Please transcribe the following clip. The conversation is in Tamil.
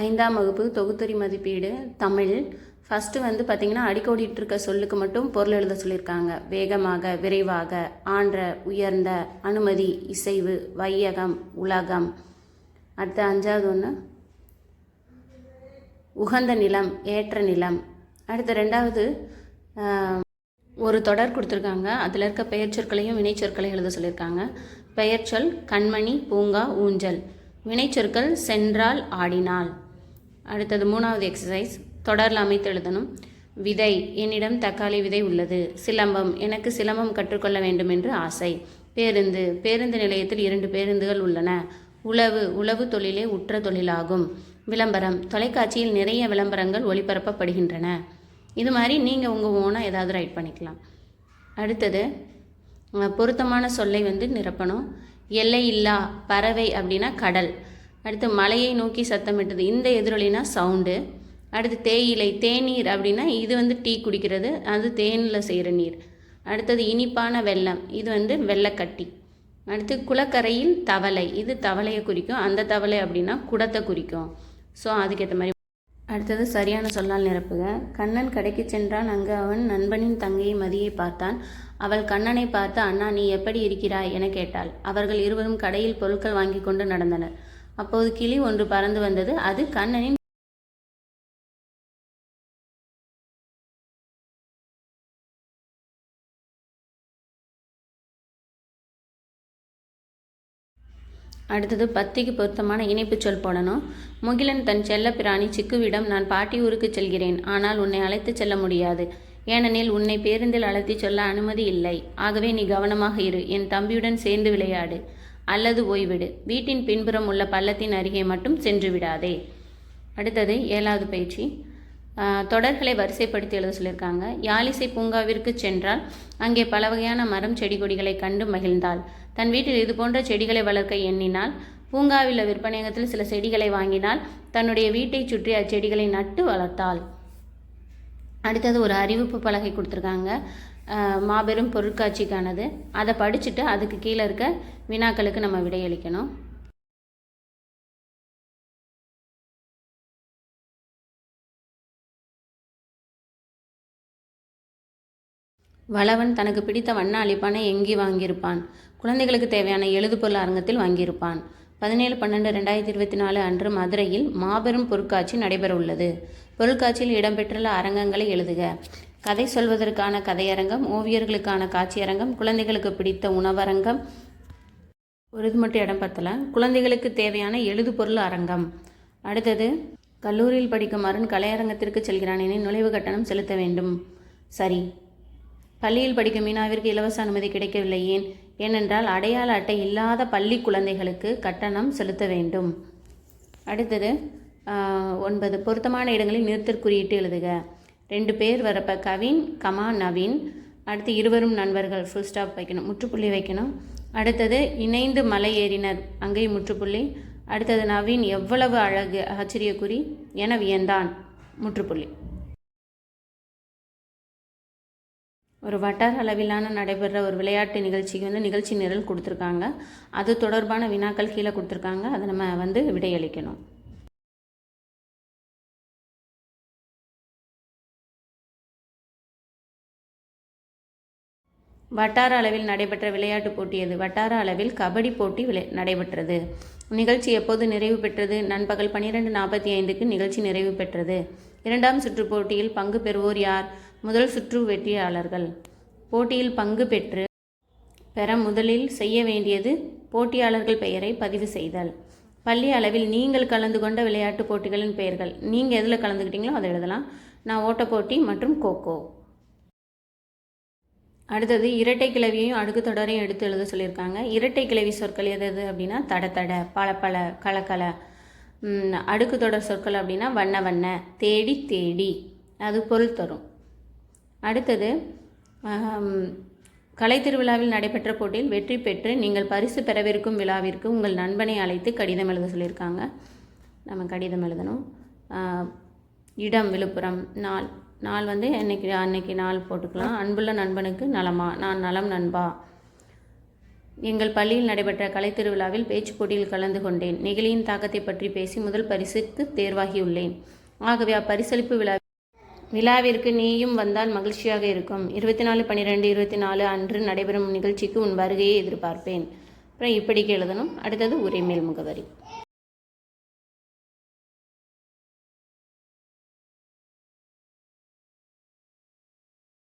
ஐந்தாம் வகுப்பு தொகுத்துறை மதிப்பீடு தமிழ். ஃபஸ்ட்டு வந்து பார்த்திங்கன்னா அடிக்கோடிட்டு இருக்க சொல்லுக்கு மட்டும் பொருள் எழுத சொல்லியிருக்காங்க. வேகமாக விரைவாக ஆன்ற உயர்ந்த அனுமதி இசைவு வையகம் உலகம். அடுத்த அஞ்சாவது ஒன்று உகந்த நிலம் ஏற்ற நிலம். அடுத்த ரெண்டாவது ஒரு தொடர் கொடுத்துருக்காங்க. அதில் இருக்க பெயர்ச்சொற்களையும் வினைச்சொற்களையும் எழுத சொல்லியிருக்காங்க. பெயர்ச்சொல் கண்மணி பூங்கா ஊஞ்சல். வினைச்சொற்கள் சென்றால் ஆடினாள் அடுத்தது மூணாவது எக்ஸசைஸ் தொடரில் அமைத்து எழுதணும். விதை. என்னிடம் தக்காளி விதை உள்ளது. சிலம்பம். எனக்கு சிலம்பம் கற்றுக்கொள்ள வேண்டும் என்று ஆசை. பேருந்து. பேருந்து நிலையத்தில் இரண்டு பேருந்துகள் உள்ளன. உழவு. உழவு தொழிலே உற்ற தொழிலாகும். விளம்பரம். தொலைக்காட்சியில் நிறைய விளம்பரங்கள் ஒளிபரப்பப்படுகின்றன. இது மாதிரி நீங்கள் உங்கள் ஓனாக ஏதாவது ரைட் பண்ணிக்கலாம். அடுத்தது பொருத்தமான சொல்லை வந்து நிரப்பணும். எல்லை இல்லா பறவை அப்படின்னா கடல். அடுத்து மலையை நோக்கி சத்தமிட்டது இந்த எதிரொலினா சவுண்டு அடுத்து தேயிலை தேநீர் அப்படின்னா இது வந்து டீ குடிக்கிறது அது தேனில் செய்கிற நீர். அடுத்தது இனிப்பான வெள்ளம் இது வந்து வெள்ளக்கட்டி. அடுத்து குளக்கரையில் தவளை இது தவளையை குறிக்கும். அந்த தவளை அப்படின்னா குடத்தை குறிக்கும். ஸோ அதுக்கேற்ற மாதிரி அடுத்தது சரியான சொல்லால் நிரப்புக. கண்ணன் கடைக்கு சென்றான். அங்கு அவன் நண்பனின் தங்கையை மதியை பார்த்தான். அவள் கண்ணனை பார்த்து அண்ணா நீ எப்படி இருக்கிறாய்? என கேட்டாள். அவர்கள் இருவரும் கடையில் பொருட்கள் வாங்கி கொண்டு நடந்தனர். அப்போது கிளி ஒன்று பறந்து வந்தது. அது கண்ணனின் அடுத்தது பத்திக்கு பொருத்தமான இணைப்புச் சொல் போடணும். முகிலன் தன் செல்லப்பிராணி சிக்குவிடம் நான் பாட்டி ஊருக்கு செல்கிறேன். ஆனால் உன்னை அழைத்துச் செல்ல முடியாது. ஏனெனில் உன்னை பேருந்தில் அழைத்துச் சொல்ல அனுமதி இல்லை. ஆகவே நீ கவனமாக இரு. என் தம்பியுடன் சேர்ந்து விளையாடு. அல்லது ஓய்விடு. வீட்டின் பின்புறம் உள்ள பள்ளத்தின் அருகே மட்டும் சென்று விடாதே. அடுத்தது ஏழாவது பயிற்சி தொடர்களை வரிசைப்படுத்தி எழுத சொல்லியிருக்காங்க. யாழிசை பூங்காவிற்கு சென்றால் அங்கே பல வகையான மரம் செடி கொடிகளை கண்டு மகிழ்ந்தாள். தன் வீட்டில் இது போன்ற செடிகளை வளர்க்க எண்ணினால் பூங்காவில் விற்பனையகத்தில் சில செடிகளை வாங்கினால் தன்னுடைய வீட்டைச் சுற்றி அச்செடிகளை நட்டு வளர்த்தாள். அடுத்தது ஒரு அறிவிப்பு பலகை கொடுத்துருக்காங்க. மாபெரும் பொருட்காட்சிக்கானது. அதை படிச்சுட்டு அதுக்கு கீழே இருக்க வினாக்களுக்கு நம்ம விடையளிக்கணும். வளவன் தனக்கு பிடித்த வண்ண அளிப்பானை எங்கே வாங்கியிருப்பான். குழந்தைகளுக்கு தேவையான எழுதுபொருள் அரங்கத்தில் வாங்கியிருப்பான். பதினேழு பன்னெண்டு ரெண்டாயிரத்தி இருபத்தி நாலு அன்று மதுரையில் மாபெரும் பொருட்காட்சி நடைபெறவுள்ளது. பொருட்காட்சியில் இடம்பெற்றுள்ள அரங்கங்களை எழுதுக. கதை சொல்வதற்கான கதையரங்கம் ஓவியர்களுக்கான காட்சியரங்கம் குழந்தைகளுக்கு பிடித்த உணவரங்கம். ஒரு இது மட்டும் இடம் பத்தல. குழந்தைகளுக்கு தேவையான எழுதுபொருள் அரங்கம். அடுத்தது கல்லூரியில் படிக்கும் அருண் கலையரங்கத்திற்கு செல்கிறான் எனில் நுழைவு கட்டணம் செலுத்த வேண்டும். சரி. பள்ளியில் படிக்கும் மீனாவிற்கு இலவச அனுமதி கிடைக்கவில்லை. ஏன்? ஏனென்றால் அடையாள அட்டை இல்லாத பள்ளி குழந்தைகளுக்கு கட்டணம் செலுத்த வேண்டும். அடுத்தது ஒன்பது. பொருத்தமான இடங்களில் நிறுத்தற் குறியீட்டு எழுதுக. ரெண்டு பேர் வரப்ப கவின் கமா நவீன். அடுத்து இருவரும் நண்பர்கள். ஃபுல் ஸ்டாப் வைக்கணும். முற்றுப்புள்ளி வைக்கணும். அடுத்தது இணைந்து மலை ஏறினர். அங்கே முற்றுப்புள்ளி. அடுத்தது நவீன் எவ்வளவு அழகு ஆச்சரியக்குறி என வியந்தான். முற்றுப்புள்ளி. ஒரு வட்டார அளவிலான நடைபெற ஒரு விளையாட்டு நிகழ்ச்சிக்கு வந்து நிகழ்ச்சி நிரல் கொடுத்துருக்காங்க. அது தொடர்பான வினாக்கள் கீழே கொடுத்துருக்காங்க. அதை நம்ம வந்து விடையளிக்கணும். வட்டார அளவில் நடைபெற்ற விளையாட்டுப் போட்டி எது? வட்டார அளவில் கபடி போட்டி விளை நடைபெற்றது. நிகழ்ச்சி எப்போது நிறைவு பெற்றது? நண்பகல் பன்னிரெண்டு நாற்பத்தி ஐந்துக்கு நிகழ்ச்சி நிறைவு பெற்றது. இரண்டாம் சுற்று போட்டியில் பங்கு பெறுவோர் யார்? முதல் சுற்று வெற்றியாளர்கள். போட்டியில் பங்கு பெற்று பெற முதலில் செய்ய வேண்டியது போட்டியாளர்கள் பெயரை பதிவு செய்தல். பள்ளி அளவில் நீங்கள் கலந்து கொண்ட விளையாட்டுப் போட்டிகளின் பெயர்கள். நீங்கள் எதில் கலந்துக்கிட்டீங்களோ அதை எழுதலாம். நான் ஓட்டப்போட்டி மற்றும் கோகோ அடுத்தது இரட்டை கிளவியையும் அடுக்கு தொடரையும் எடுத்து எழுத சொல்லியிருக்காங்க. இரட்டை கிளவி சொற்கள் எது எது அப்படின்னா தட தட பளபள கலக்கல அடுக்கு தொடர் சொற்கள் அப்படின்னா வண்ண வண்ண தேடி தேடி. அது பொருள் தரும். அடுத்தது கலைத்திருவிழாவில் திருவிழாவில் நடைபெற்ற போட்டியில் வெற்றி பெற்று நீங்கள் பரிசு பெறவிருக்கும் விழாவிற்கு உங்கள் நண்பனை அழைத்து கடிதம் எழுத சொல்லியிருக்காங்க. நம்ம கடிதம் எழுதணும். இடம் விழுப்புரம் நாள். நாள் வந்து என்னைக்கு அன்னைக்கு நாள் போட்டுக்கலாம். அன்புள்ள நண்பனுக்கு நலமா? நான் நலம் நண்பா? எங்கள் பள்ளியில் நடைபெற்ற கலைத்திருவிழாவில் திருவிழாவில் போட்டியில் கலந்து கொண்டேன். நெகிழியின் தாக்கத்தை பற்றி பேசி முதல் பரிசுக்கு தேர்வாகியுள்ளேன். ஆகவே அப்பரிசளிப்பு விழா விழாவிற்கு நீயும் வந்தால் மகிழ்ச்சியாக இருக்கும். இருபத்தி நாலு பன்னிரெண்டு இருபத்தி நாலு அன்று நடைபெறும் நிகழ்ச்சிக்கு உன் வருகையை எதிர்பார்ப்பேன். அப்புறம் இப்படிக்கு எழுதணும். அடுத்தது உரிமேல் முகவரி.